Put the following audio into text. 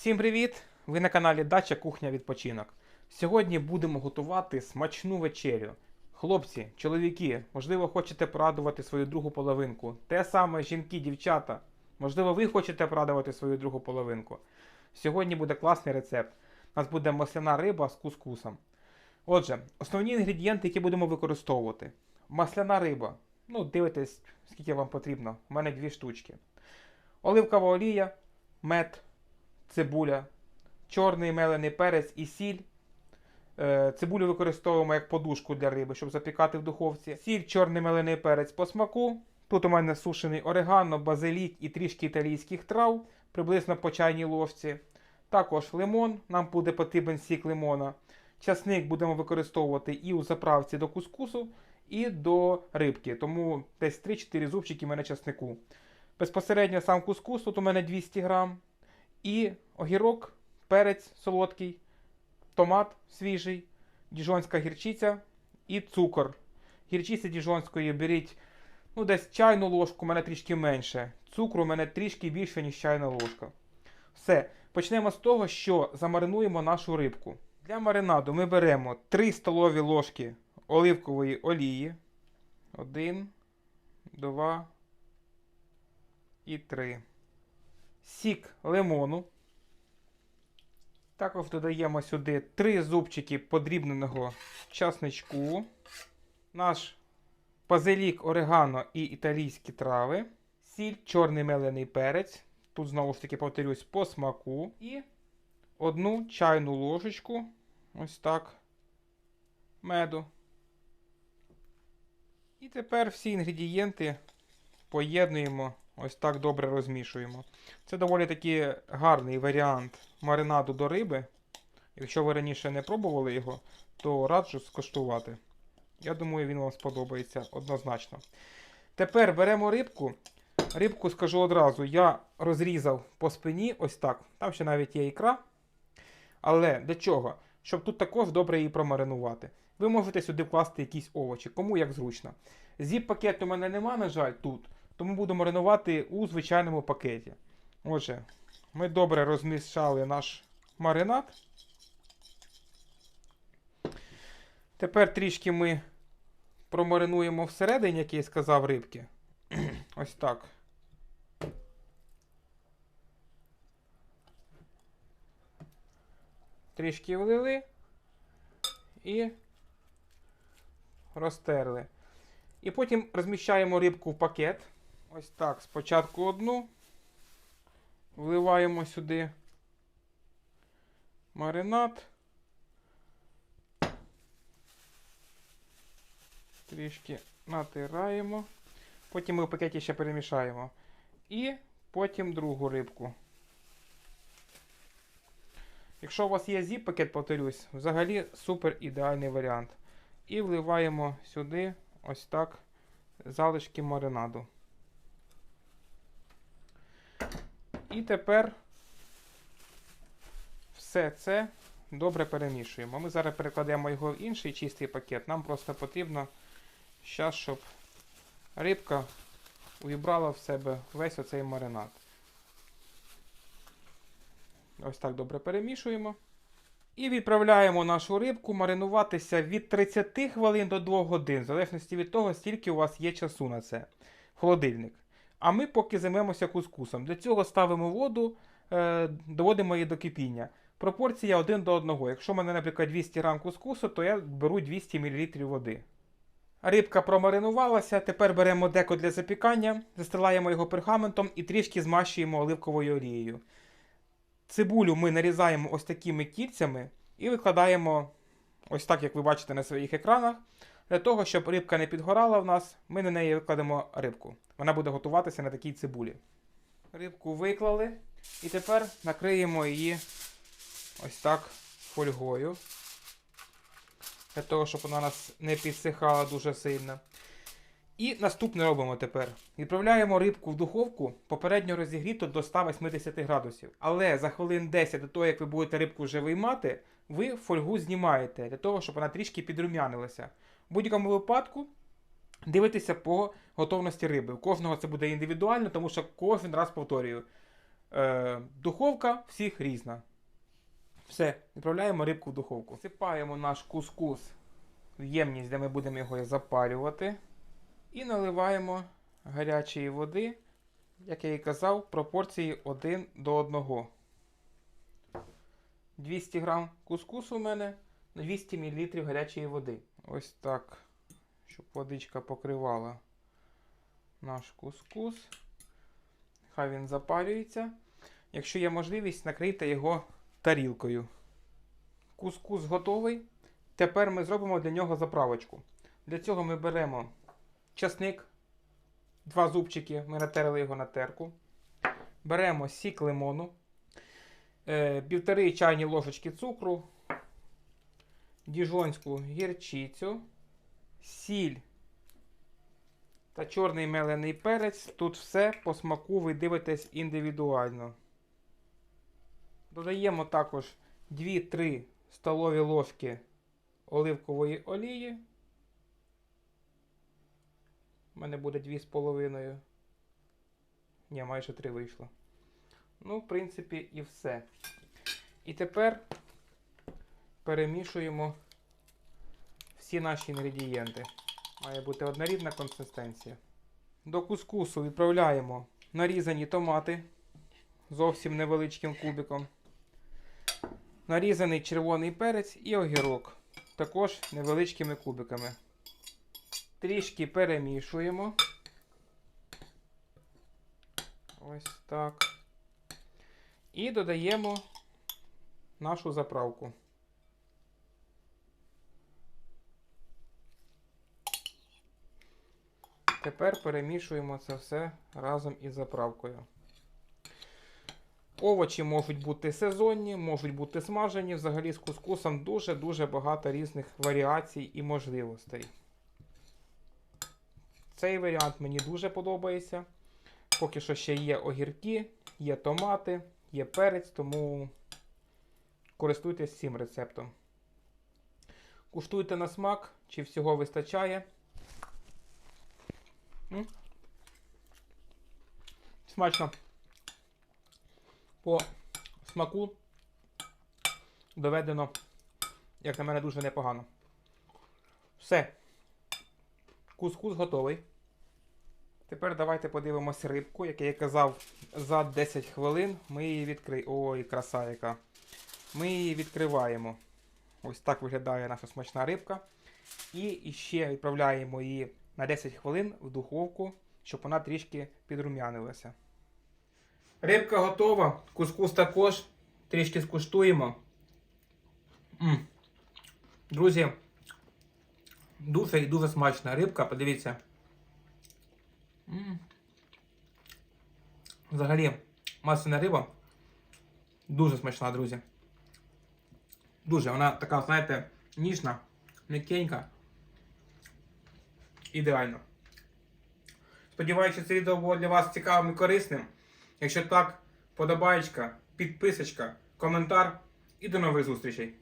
Всім привіт! Ви на каналі Дача Кухня Відпочинок. Сьогодні будемо готувати смачну вечерю. Хлопці, чоловіки, можливо, хочете порадувати свою другу половинку. Те саме жінки, дівчата. Можливо, ви хочете порадувати свою другу половинку. Сьогодні буде класний рецепт. У нас буде масляна риба з кускусом. Отже, основні інгредієнти, які будемо використовувати. Масляна риба. Ну, дивитесь, скільки вам потрібно. У мене дві штучки. Оливкова олія, мед, цибуля, чорний мелений перець і сіль. Е, Цибулю використовуємо як подушку для риби, щоб запікати в духовці. Сіль, чорний мелений перець по смаку. Тут у мене сушений орегано, базилік і трішки італійських трав, приблизно по чайній ложці. Також лимон, нам буде потрібен сік лимона. Часник будемо використовувати і у заправці до кускусу, і до рибки. Тому десь 3-4 зубчики в мене часнику. Безпосередньо сам кускус, тут у мене 200 грам. І огірок, перець солодкий, томат свіжий, діжонська гірчиця і цукор. Гірчиці діжонської беріть ну, десь чайну ложку, у мене трішки менше. Цукру у мене трішки більше, ніж чайна ложка. Все. Почнемо з того, що замаринуємо нашу рибку. Для маринаду ми беремо 3 столові ложки оливкової олії. 1, 2 і 3 сік лимону. Також додаємо сюди 3 зубчики подрібненого часничку, наш базилік, орегано і італійські трави, сіль, чорний мелений перець. Тут знову ж таки повторюсь по смаку. І одну чайну ложечку, ось так, меду. І тепер всі інгредієнти поєднуємо Ось так добре розмішуємо. Це доволі таки гарний варіант маринаду до риби. Якщо ви раніше не пробували його, то раджу скуштувати. Я думаю, він вам сподобається однозначно. Тепер беремо рибку. Рибку скажу одразу, я розрізав по спині, ось так. Там ще навіть є ікра. Але для чого? Щоб тут також добре її промаринувати. Ви можете сюди вкласти якісь овочі, кому як зручно. Зіп-пакет у мене нема, на жаль, тут. Тому буду маринувати у звичайному пакеті. Отже, ми добре розмішали наш маринад. Тепер трішки ми промаринуємо всередині, як я і сказав, рибки. Ось так. Трішки влили і розтерли. І потім розміщаємо рибку в пакет. Ось так. Спочатку одну. Вливаємо сюди маринад. Трішки натираємо. Потім ми в пакеті ще перемішаємо. І потім другу рибку. Якщо у вас є зіп пакет, повторюсь, взагалі супер ідеальний варіант. І вливаємо сюди ось так залишки маринаду. І тепер все це добре перемішуємо. Ми зараз перекладемо його в інший чистий пакет. Нам просто потрібно зараз, щоб рибка увібрала в себе весь оцей маринад. Ось так добре перемішуємо. І відправляємо нашу рибку маринуватися від 30 хвилин до 2 годин, в залежності від того, скільки у вас є часу на це. Холодильник. А ми поки займемося кускусом. Для цього ставимо воду, е, доводимо її до кипіння. Пропорція 1 до 1. Якщо в мене, наприклад, 200 грам кускусу, то я беру 200 мл води. Рибка промаринувалася, тепер беремо деко для запікання, застилаємо його пергаментом і трішки змащуємо оливковою олією. Цибулю ми нарізаємо ось такими кільцями і викладаємо ось так, як ви бачите на своїх екранах. Для того, щоб рибка не підгорала в нас, ми на неї викладемо рибку. Вона буде готуватися на такій цибулі. Рибку виклали і тепер накриємо її ось так фольгою. Для того, щоб вона нас не підсихала дуже сильно. І наступне робимо тепер. Відправляємо рибку в духовку попередньо розігріту до 180 градусів. Але за хвилин 10 до того, як ви будете рибку вже виймати, ви фольгу знімаєте для того, щоб вона трішки підрумянилася. В будь-якому випадку дивитися по готовності риби. У кожного це буде індивідуально, тому що кожен раз повторюю. Е, духовка всіх різна. Все, відправляємо рибку в духовку. Всипаємо наш кускус в ємність, де ми будемо його запалювати. І наливаємо гарячої води, як я і казав, пропорції 1 до 1. 200 грам кускусу у мене на 200 мл гарячої води. Ось так, щоб водичка покривала наш кускус. Хай він запалюється. Якщо є можливість, накрийте його тарілкою. Кускус готовий. Тепер ми зробимо для нього заправочку. Для цього ми беремо часник, два зубчики, ми натерли його на терку. Беремо сік лимону, півтори чайні ложечки цукру, діжонську гірчицю, сіль та чорний мелений перець. Тут все по смаку ви дивитесь індивідуально. Додаємо також 2-3 столові ложки оливкової олії. У мене буде 2,5. Ні, майже 3 вийшло. Ну, в принципі, і все. І тепер перемішуємо всі наші інгредієнти. Має бути однорідна консистенція. До кускусу відправляємо нарізані томати зовсім невеличким кубиком. Нарізаний червоний перець і огірок. Також невеличкими кубиками. Трішки перемішуємо. Ось так. І додаємо нашу заправку. Тепер перемішуємо це все разом із заправкою. Овочі можуть бути сезонні, можуть бути смажені. Взагалі з кускусом дуже-дуже багато різних варіацій і можливостей. Цей варіант мені дуже подобається. Поки що ще є огірки, є томати, є перець, тому користуйтесь цим рецептом. Куштуйте на смак, чи всього вистачає. Смачно. По смаку доведено, як на мене, дуже непогано. Все. Кускус готовий. Тепер давайте подивимося рибку, як я казав, за 10 хвилин ми її відкриємо. Ой, краса яка. Ми її відкриваємо. Ось так виглядає наша смачна рибка. І ще відправляємо її на 10 хвилин в духовку, щоб вона трішки підрум'янилася. Рибка готова, кускус також. Трішки скуштуємо. М. Друзі, дуже і дуже смачна рибка, подивіться. Взагалі, масляна риба дуже смачна, друзі. Дуже, вона така, знаєте, ніжна, м'якенька. Ідеально. Сподіваюся, це відео було для вас цікавим і корисним. Якщо так, подобаєчка, підписочка, коментар і до нових зустрічей.